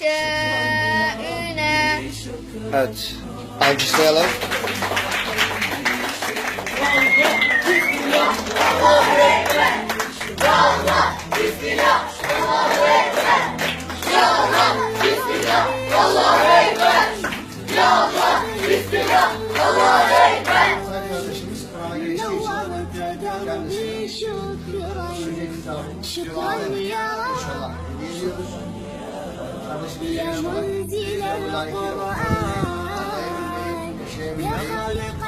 Şe'üne Evet. Alkışlayalım. Şükran ya يا inşallah منزل القرآن يا خالق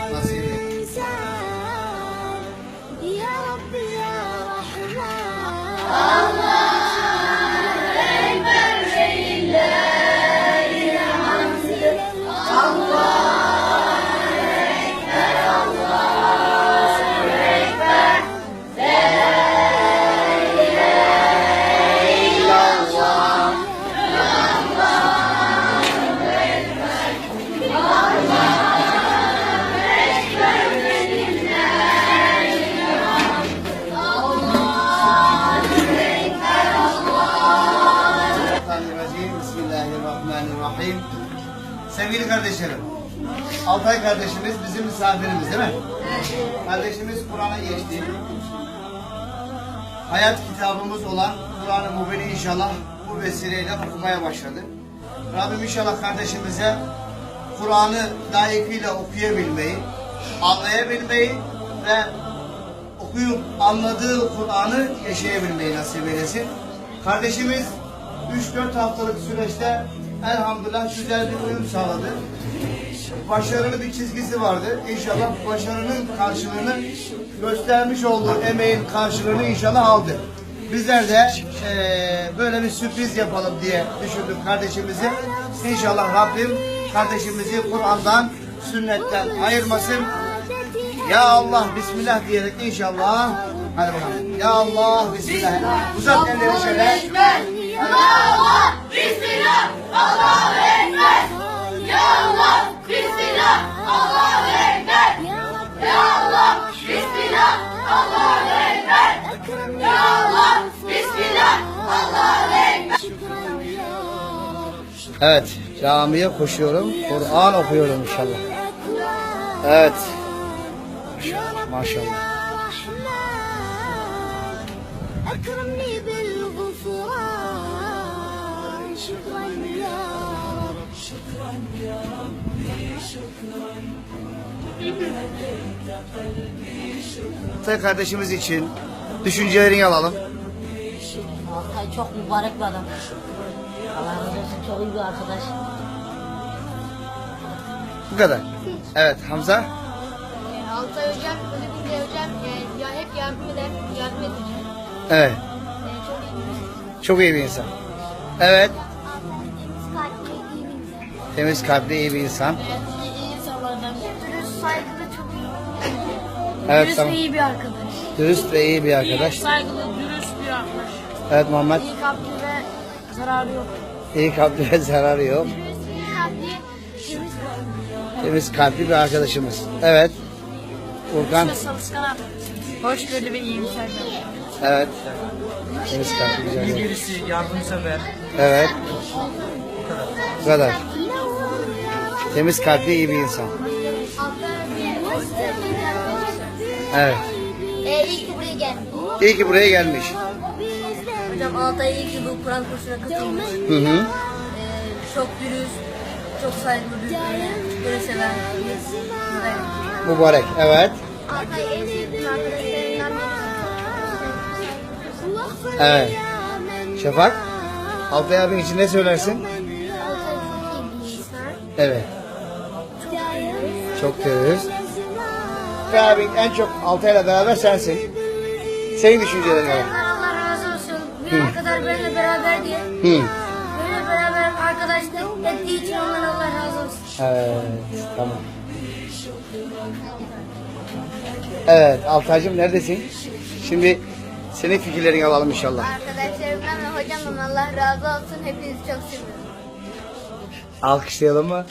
Bismillahirrahmanirrahim. Sevgili kardeşlerim, Altay kardeşimiz bizim misafirimiz değil mi? Kardeşimiz Kur'an'a geçti. Hayat kitabımız olan Kur'an-ı Mubin'i inşallah bu vesileyle okumaya başladı. Rabbim inşallah kardeşimize Kur'an'ı layıkıyla okuyabilmeyi, anlayabilmeyi ve okuyup anladığı Kur'an'ı yaşayabilmeyi nasip eylesin. Kardeşimiz 3-4 haftalık süreçte elhamdülillah güzel bir uyum sağladı. Başarılı bir çizgisi vardı. İnşallah başarının karşılığını göstermiş olduğu emeğin karşılığını inşallah aldı. Bizler de eee, böyle bir sürpriz yapalım diye düşündük kardeşimizi. İnşallah Rabbim kardeşimizi Kur'an'dan, sünnetten ayırmasın. Ya Allah Bismillah diyerek inşallah. Hadi bakalım. Ya Allah Bismillah. Uzat elleri şöyle. Evet. Camiye koşuyorum. Kur'an okuyorum inşallah. Evet. Maşallah. أكرمني بالغفران شكرا يا رب Tay kardeşimiz için düşüncelerini alalım. Altay çok mübarek bir adam. Allah razı olsun çok iyi bir arkadaş. Bu kadar. Evet Hamza. Altay hocam, Ödebince hocam e, ya hep yardım eder, yardım edecek. Evet. Çok iyi. İyi bir insan. Evet. Temiz kalpli iyi bir insan. iyi, iyi insanlardan. Dürüst, saygılı, çok iyi. Evet Dürüst tamam. ve iyi bir arkadaş. Dürüst ve iyi bir arkadaş. Saygılı, dürüst bir arkadaş. Evet Muhammed. İyi kalpli ve zararı yok. İyi kalpli ve zararı yok. Dürüst, iyi kalpli, temiz kalpli. Temiz kalpli bir arkadaşımız. Evet. Arkadaş. Hoşgörülü ve iyimser bir Evet. Kalpli güzel. İyi bir- birisi, yardımsever. Evet. Bu kadar. Temiz kalpli iyi bir insan. Evet. E, iyi ki buraya gelmiş. İyi ki buraya gelmiş. Hocam Altay iyi ki bu Kur'an kursuna katılmış. Hı hı. Ee, çok dürüst, çok saygılı büyüklerine, böyle seven. Böyle. Mübarek. Evet. Altay en sevdiğim arkadaşlarımdan. Evet. Şafak. Altay abin için ne söylersin? Altay. Evet. Çok dürüst. Ve abin en çok Altay'la beraber sensin. Senin düşüncelerin var. Allah razı olsun. Yere kadar benimle beraber diye. Hı. Benimle beraber arkadaşlık ettiği için ondan Allah razı olsun. Evet. Tamam. Evet. Altaycığım neredesin? Şimdi senin fikirlerini alalım inşallah. Arkadaşlarımdan ve hocamdan Allah razı olsun. Hepinizi çok seviyorum. Alkışlayalım mı?